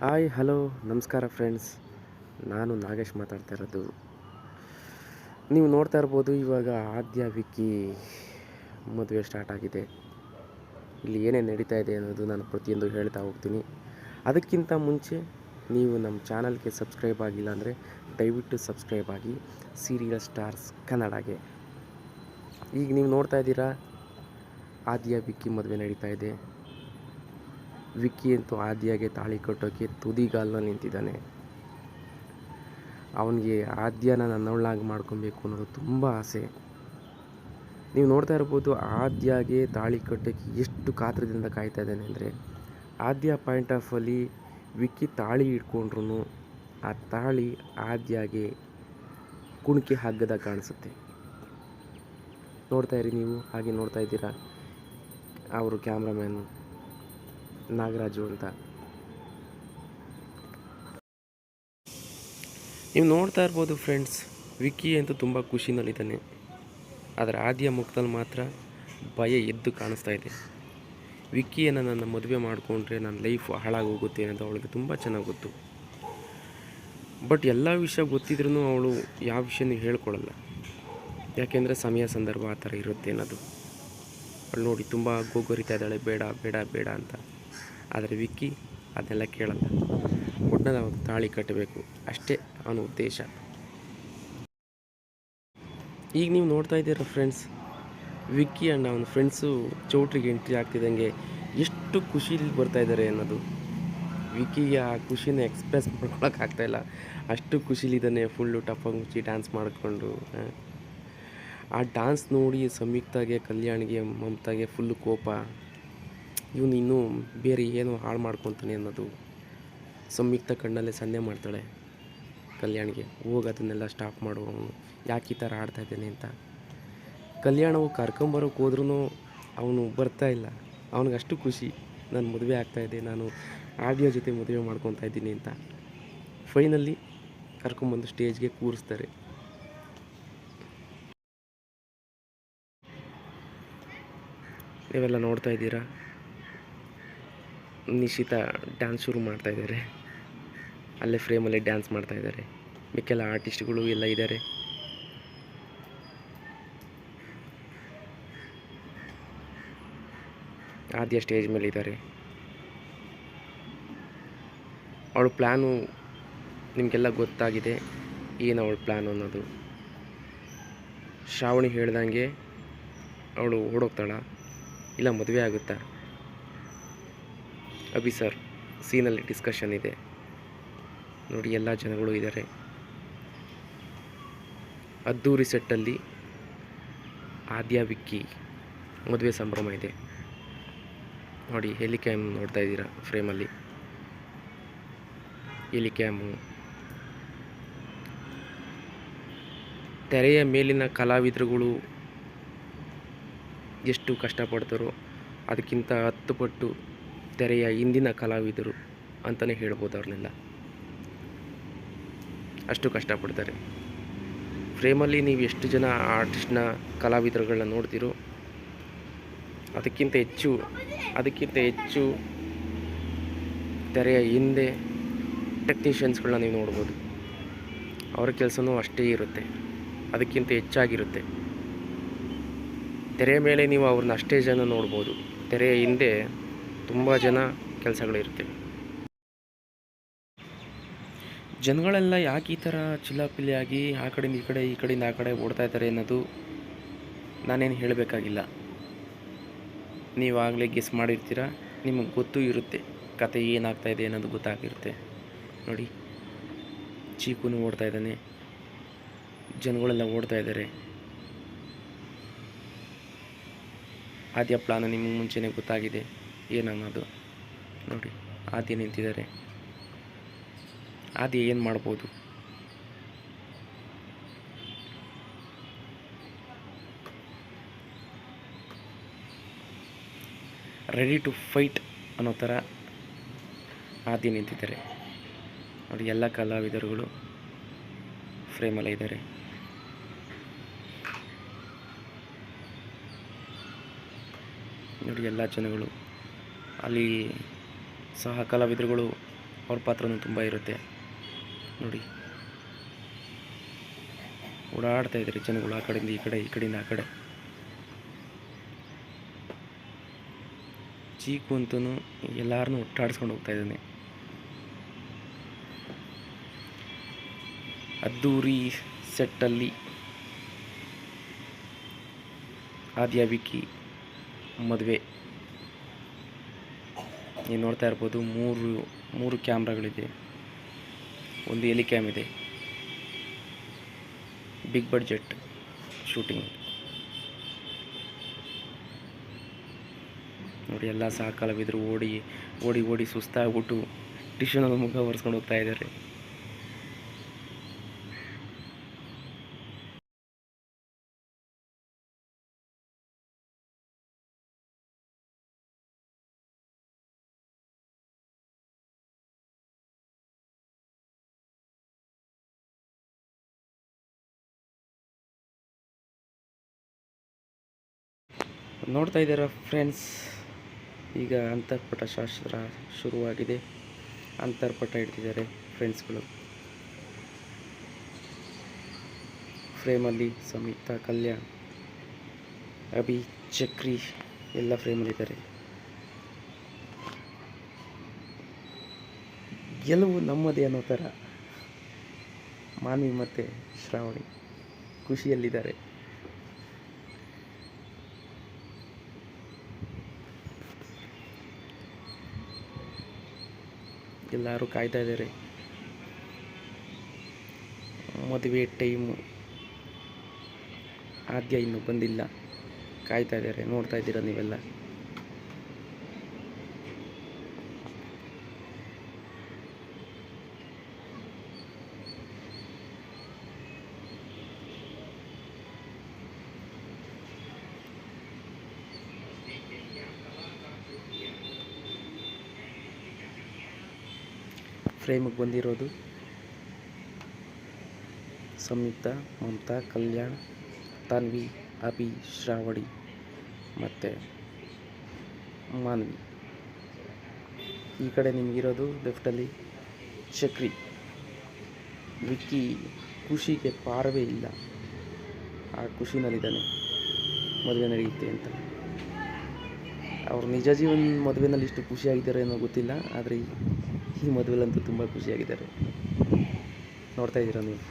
Hi, hello, ನಮಸ್ಕಾರ friends. ನಾನು ನಾಗೇಶ್ ಮಾತಾಡ್ತಾ ಇರೋದು. ನೀವು ನೋಡ್ತಾ ಇರ್ಬೋದು, ಇವಾಗ ಆದ್ಯ, ವಿಕ್ಕಿ ಮದುವೆ ಸ್ಟಾರ್ಟ್ ಆಗಿದೆ. ಇಲ್ಲಿ ಏನೇನು ನಡೀತಾ ಇದೆ ಅನ್ನೋದು ನಾನು ಪ್ರತಿಯೊಂದು ಹೇಳ್ತಾ ಹೋಗ್ತೀನಿ. ಅದಕ್ಕಿಂತ ಮುಂಚೆ ನೀವು ನಮ್ಮ ಚಾನಲ್ಗೆ ಸಬ್ಸ್ಕ್ರೈಬ್ ಆಗಿಲ್ಲ ಅಂದರೆ ದಯವಿಟ್ಟು ಸಬ್ಸ್ಕ್ರೈಬ್ ಆಗಿ. ಸೀರಿಯಲ್ ಸ್ಟಾರ್ಸ್ ಕನ್ನಡಗೆ. ಈಗ ನೀವು ನೋಡ್ತಾ ಇದ್ದೀರಾ, ಆದ್ಯ, ವಿಕ್ಕಿ ಮದುವೆ ನಡೀತಾ ಇದೆ. ವಿಕ್ಕಿ ಅಂತೂ ಆದ್ಯಾಗೆ ತಾಳಿ ಕಟ್ಟೋಕ್ಕೆ ತುದಿಗಾಲಲ್ಲಿ ನಿಂತಿದ್ದಾನೆ. ಅವನಿಗೆ ಆದ್ಯನ ನನ್ನವಳಾಗಿ ಮಾಡ್ಕೊಬೇಕು ಅನ್ನೋದು ತುಂಬ ಆಸೆ. ನೀವು ನೋಡ್ತಾ ಇರ್ಬೋದು, ಆದ್ಯಾಗೆ ತಾಳಿ ಕಟ್ಟೋಕ್ಕೆ ಎಷ್ಟು ಕಾತ್ರದಿಂದ ಕಾಯ್ತಾ ಇದ್ದಾನೆ ಅಂದರೆ, ಆದ್ಯ ಪಾಯಿಂಟ್ ಅಲ್ಲಿ ವಿಕ್ಕಿ ತಾಳಿ ಇಟ್ಕೊಂಡ್ರು ಆ ತಾಳಿ ಆದ್ಯಾಗೆ ಕುಣಿಕೆ ಹಗ್ಗದ ಕಾಣಿಸುತ್ತೆ. ನೋಡ್ತಾ ಇರಿ ನೀವು, ಹಾಗೆ ನೋಡ್ತಾ ಇದ್ದೀರಾ? ಅವರು ಕ್ಯಾಮ್ರಾಮ್ಯಾನು ನಾಗರಾಜು ಅಂತ. ನೀವು ನೋಡ್ತಾ ಇರ್ಬೋದು ಫ್ರೆಂಡ್ಸ್ ವಿಕ್ಕಿ ಅಂತೂ ತುಂಬ ಖುಷಿನಲ್ಲಿದ್ದಾನೆ ಆದರೆ ಆದ್ಯ ಮುಖದಲ್ಲಿ ಮಾತ್ರ ಭಯ ಎದ್ದು ಕಾಣಿಸ್ತಾ ಇದೆ. ವಿಕ್ಕಿಯನ್ನು ನನ್ನ ಮದುವೆ ಮಾಡಿಕೊಂಡ್ರೆ ನನ್ನ ಲೈಫ್ ಹಾಳಾಗಿ ಹೋಗುತ್ತೆ ಅನ್ನೋದು ಅವಳಿಗೆ ತುಂಬ ಚೆನ್ನಾಗಿ ಗೊತ್ತು. ಬಟ್ ಎಲ್ಲ ವಿಷಯ ಗೊತ್ತಿದ್ರೂ ಅವಳು ಯಾವ ವಿಷಯನೂ ಹೇಳ್ಕೊಳ್ಳಲ್ಲ ಯಾಕೆಂದರೆ ಸಮಯ ಸಂದರ್ಭ ಆ ಥರ ಇರುತ್ತೆ ಅನ್ನೋದು. ಅವಳು ನೋಡಿ ತುಂಬ ಗೋಗರಿತಾ ಇದ್ದಾಳೆ, ಬೇಡ ಬೇಡ ಬೇಡ ಅಂತ. ಆದರೆ ವಿಕ್ಕಿ ಅದೆಲ್ಲ ಕೇಳಲ್ಲ. ಅವನು ತಾಳಿ ಕಟ್ಟಬೇಕು. ಅಷ್ಟೇ ಅವನ ಉದ್ದೇಶ. ಈಗ ನೀವು ನೋಡ್ತಾ ಇದ್ದೀರ ಫ್ರೆಂಡ್ಸ್ ವಿಕ್ಕಿ ಅಣ್ಣ ಅವನ ಫ್ರೆಂಡ್ಸು ಚೌಟ್ರಿಗೆ ಎಂಟ್ರಿ ಆಗ್ತಿದ್ದಂಗೆ ಎಷ್ಟು ಖುಷಿಲಿ ಬರ್ತಾ ಇದ್ದಾರೆ ಅನ್ನೋದು. ವಿಕ್ಕಿಗೆ ಆ ಖುಷಿನ ಎಕ್ಸ್ಪ್ರೆಸ್ ಮಾಡ್ಕೊಳಕ್ಕಾಗ್ತಾಯಿಲ್ಲ ಅಷ್ಟು ಖುಷಿಲಿದ್ದಾನೆ ಫುಲ್ಲು ಟಪ್ಪಾಗಿ ಮುಚ್ಚಿ ಡ್ಯಾನ್ಸ್ ಮಾಡಿಕೊಂಡು, ಆ. ಡ್ಯಾನ್ಸ್ ನೋಡಿ ಸಂಯುಕ್ತಾಗೆ ಕಲ್ಯಾಣಿಗೆ, ಮಮತಾಗೆ ಫುಲ್ಲು ಕೋಪ. ಇವನು ಇನ್ನೂ ಬೇರೆ ಏನೋ ಹಾಳು ಮಾಡ್ಕೊತಾನೆ ಅನ್ನೋದು ಸಂಯುಕ್ತ ಕಣ್ಣಲ್ಲೇ ಸನ್ನೆ ಮಾಡ್ತಾಳೆ ಕಲ್ಯಾಣಿಗೆ. ಹೋಗಿ ಅದನ್ನೆಲ್ಲ ಸ್ಟಾಪ್ ಮಾಡುವವನು ಯಾಕೆ ಈ ಥರ ಆಡ್ತಾ ಇದ್ದಾನೆ ಅಂತ. ಕಲ್ಯಾಣವು ಕರ್ಕೊಂಬರೋಕೆ ಹೋದ್ರೂ ಅವನು ಬರ್ತಾ ಇಲ್ಲ. ಅವನಿಗೆ ಅಷ್ಟು ಖುಷಿ. ನಾನು ಮದುವೆ ಆಗ್ತಾಯಿದ್ದೆ ನಾನು ಆಡಿಯೋ ಜೊತೆ ಮದುವೆ ಮಾಡ್ಕೊತಾ ಇದ್ದೀನಿ ಅಂತ. ಫೈನಲ್ಲಿ ಕರ್ಕೊಂಬಂದು ಸ್ಟೇಜ್ಗೆ ಕೂರಿಸ್ತಾರೆ. ನೀವೆಲ್ಲ ನೋಡ್ತಾ ಇದ್ದೀರಾ? ನಿಶಿತಾ ಡ್ಯಾನ್ಸ್ ಶುರು ಮಾಡ್ತಾ ಇದ್ದಾರೆ. ಅಲ್ಲೇ ಫ್ರೇಮಲ್ಲಿ ಡ್ಯಾನ್ಸ್ ಮಾಡ್ತಾ ಇದ್ದಾರೆ. ಮಿಕ್ಕೆಲ್ಲ ಆರ್ಟಿಸ್ಟ್ಗಳು ಎಲ್ಲ ಇದ್ದಾರೆ. ಆದ್ಯ ಸ್ಟೇಜ್ ಮೇಲೆ ಇದ್ದಾರೆ. ಅವಳ ಪ್ಲ್ಯಾನು ನಿಮಗೆಲ್ಲ ಗೊತ್ತಾಗಿದೆ. ಏನು ಅವಳ ಪ್ಲ್ಯಾನ್ ಅನ್ನೋದು. ಶ್ರಾವಣಿ ಹೇಳ್ದಂಗೆ ಅವಳು ಓಡೋಗ್ತಾಳ. ಇಲ್ಲ ಮದುವೆ ಆಗುತ್ತಾ? ಅಭಿ ಸರ್ ಸೀನಲ್ಲಿ ಡಿಸ್ಕಷನ್ ಇದೆ. ನೋಡಿ, ಎಲ್ಲ ಜನಗಳು ಇದ್ದಾರೆ ಅದ್ದೂರಿ ಸೆಟ್ಟಲ್ಲಿ ಆದ್ಯ, ವಿಕ್ಕಿ ಮದುವೆ ಸಂಭ್ರಮ ಇದೆ. ನೋಡಿ ಹೆಲಿ ಕ್ಯಾಮ್ ನೋಡ್ತಾ ಇದ್ದೀರಾ ಫ್ರೇಮಲ್ಲಿ ಹೆಲಿ ಕ್ಯಾಮು ತೆರೆಯ ಮೇಲಿನ ಕಲಾವಿದರುಗಳು ಎಷ್ಟು ಕಷ್ಟಪಡ್ತಾರೋ ಅದಕ್ಕಿಂತ ಹತ್ತು ಪಟ್ಟು ತೆರೆಯ ಹಿಂದಿನ ಕಲಾವಿದರು ಅಂತಲೇ ಹೇಳ್ಬೋದು ಅವ್ರನ್ನೆಲ್ಲ. ಅಷ್ಟು ಕಷ್ಟಪಡ್ತಾರೆ. ಫ್ರೇಮಲ್ಲಿ ನೀವು ಎಷ್ಟು ಜನ ಆರ್ಟಿಸ್ಟ್ನ, ಕಲಾವಿದರುಗಳನ್ನ ನೋಡ್ತೀರೋ, ಅದಕ್ಕಿಂತ ಹೆಚ್ಚು ಅದಕ್ಕಿಂತ ಹೆಚ್ಚು ತೆರೆಯ ಹಿಂದೆ ಟೆಕ್ನಿಷಿಯನ್ಸ್ಗಳನ್ನ ನೀವು ನೋಡ್ಬೋದು. ಅವರ ಕೆಲಸನೂ ಅಷ್ಟೇ ಇರುತ್ತೆ. ಅದಕ್ಕಿಂತ ಹೆಚ್ಚಾಗಿರುತ್ತೆ. ತೆರೆಯ ಮೇಲೆ ನೀವು ಅವ್ರನ್ನ ಅಷ್ಟೇ ಜನ ನೋಡ್ಬೋದು. ತೆರೆಯ ಹಿಂದೆ ತುಂಬ ಜನ ಕೆಲಸಗಳಿರ್ತೀವಿ ಜನಗಳೆಲ್ಲ ಯಾಕೆ ಈ ಥರ ಚಿಲ್ಲಾಪಿಲ್ಲಿಯಾಗಿ ಆ ಕಡೆಯಿಂದ ಈ ಕಡೆ ಈ ಕಡೆಯಿಂದ ಆ ಕಡೆ ಓಡ್ತಾ ಇದ್ದಾರೆ ಅನ್ನೋದು ನಾನೇನು ಹೇಳಬೇಕಾಗಿಲ್ಲ. ನೀವಾಗಲೇ ಗೆಸ್ ಮಾಡಿರ್ತೀರ? ನಿಮಗೆ ಗೊತ್ತೂ ಇರುತ್ತೆ. ಕತೆ ಏನಾಗ್ತಾ ಇದೆ ಅನ್ನೋದು ಗೊತ್ತಾಗಿರುತ್ತೆ. ನೋಡಿ, ಚೀಕುನು ಓಡ್ತಾ ಇದ್ದಾನೆ. ಜನಗಳೆಲ್ಲ ಓಡ್ತಾ ಇದ್ದಾರೆ. ಆದ್ಯ ನಿಮಗೆ ಮುಂಚೆನೇ ಗೊತ್ತಾಗಿದೆ. ಏನನ್ನೋದು ನೋಡಿ. ಆದಿ ನಿಂತಿದ್ದಾರೆ. ಆದಿ ಏನು ಮಾಡ್ಬೋದು? ರೆಡಿ ಟು ಫೈಟ್ ಅನ್ನೋ ಥರ ಆದಿ ನಿಂತಿದ್ದಾರೆ. ನೋಡಿ, ಎಲ್ಲ ಕಲಾವಿದರುಗಳು ಫ್ರೇಮಲ್ಲೇ ಇದ್ದಾರೆ. ನೋಡಿ, ಎಲ್ಲ ಜನಗಳು ಅಲ್ಲಿ ಸಹ ಕಲಾವಿದರುಗಳು ಅವ್ರ ಪಾತ್ರನೂ ತುಂಬ ಇರುತ್ತೆ. ನೋಡಿ. ಓಡಾಡ್ತಾ ಇದ್ದಾರೆ ಜನಗಳು ಆ ಕಡೆಯಿಂದ ಈ ಕಡೆ, ಈ ಕಡೆಯಿಂದ ಆ ಕಡೆ. ಚೀಕು ಅಂತೂ ಎಲ್ಲಾರನ್ನು ಒಟ್ಟಾಡಿಸ್ಕೊಂಡು ಹೋಗ್ತಾ ಇದ್ದಾನೆ. ಅದ್ದೂರಿ ಸೆಟ್ಟಲ್ಲಿ ಆದ್ಯಾವಿಕಿ ಮದುವೆ. ನೀವು ನೋಡ್ತಾ ಇರ್ಬೋದು ಮೂರು ಮೂರು ಕ್ಯಾಮ್ರಾಗಳಿದೆ. ಒಂದು ಎಲಿ ಕ್ಯಾಮ್ ಇದೆ. Big budget shooting. ನೋಡಿ, ಎಲ್ಲ ಸಾಕಾಲವಿದ್ರು ಓಡಿ ಓಡಿ ಓಡಿ ಸುಸ್ತಾಗ್ಬಿಟ್ಟು ಟಿಶ್ಯೂನಲ್ಲಿ ಮುಖ ಒರೆಸ್ಕೊಂಡು ಹೋಗ್ತಾ ಇದ್ದಾರೆ. ನೋಡ್ತಾ ಇದ್ದೀರ ಫ್ರೆಂಡ್ಸ್ ಈಗ ಅಂತರ್ಪಟ ಶಾಸ್ತ್ರ ಶುರುವಾಗಿದೆ. ಅಂತರ್ಪಟ ಇಡ್ತಿದ್ದಾರೆ ಫ್ರೆಂಡ್ಸ್ಗಳು ಫ್ರೇಮಲ್ಲಿ ಸಂಯುಕ್ತ ಕಲ್ಯಾಣ್, ಅಭಿ, ಚಕ್ರಿ ಎಲ್ಲ ಫ್ರೇಮಲ್ಲಿದ್ದಾರೆ ಗೆಲುವು ನಮ್ಮದೇ ಅನ್ನೋ ಥರ ಮಾನ್ವಿ ಮತ್ತು ಶ್ರಾವಣಿ ಖುಷಿಯಲ್ಲಿದ್ದಾರೆ. ಎಲ್ಲರೂ ಕಾಯ್ತಾ ಇದ್ದಾರೆ. ಮದುವೆ ಟೈಮು. ಆದ್ಯ ಇನ್ನೂ ಬಂದಿಲ್ಲ. ಕಾಯ್ತಾ ಇದ್ದಾರೆ ನೋಡ್ತಾ ಇದ್ದೀರಾ ನೀವೆಲ್ಲ? ಫ್ರೇಮಿಗೆ ಬಂದಿರೋದು. ಸಂಯುಕ್ತ, ಮಮತಾ, ಕಲ್ಯಾಣ್, ತನ್ವಿ, ಅಭಿ, ಶ್ರಾವಣಿ ಮತ್ತು ಮಾನ್ವಿ. ಈ ಕಡೆ ನಿಮಗಿರೋದು ಲೆಫ್ಟಲ್ಲಿ ಚಕ್ರಿ. ವಿಕ್ಕಿ ಖುಷಿಗೆ ಪಾರವೇ ಇಲ್ಲ. ಆ ಖುಷಿನಲ್ಲಿದ್ದಾನೆ. ಮದುವೆ ನಡೆಯುತ್ತೆ ಅಂತ. ಅವ್ರು ನಿಜ ಜೀವನ ಮದುವೆನಲ್ಲಿ ಇಷ್ಟು ಖುಷಿಯಾಗಿದ್ದಾರೆ ಅನ್ನೋ ಗೊತ್ತಿಲ್ಲ, ಆದರೆ ಈ ಮದುವೆಲಂತೂ ತುಂಬ ಖುಷಿಯಾಗಿದ್ದಾರೆ. ನೋಡ್ತಾ ಇದ್ದೀರಾ ನೀವು?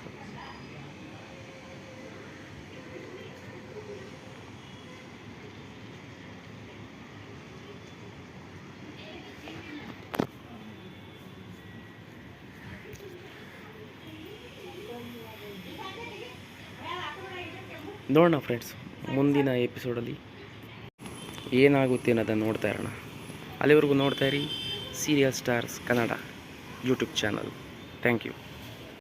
ನೋಡೋಣ ಫ್ರೆಂಡ್ಸ್ ಮುಂದಿನ ಎಪಿಸೋಡಲ್ಲಿ ಏನಾಗುತ್ತೆ ಅನ್ನೋದನ್ನು ನೋಡ್ತಾ ಇರೋಣ. ಅಲ್ಲಿವರೆಗೂ ನೋಡ್ತಾ ಇರಿ. Serial stars Kannada YouTube channel. Thank you.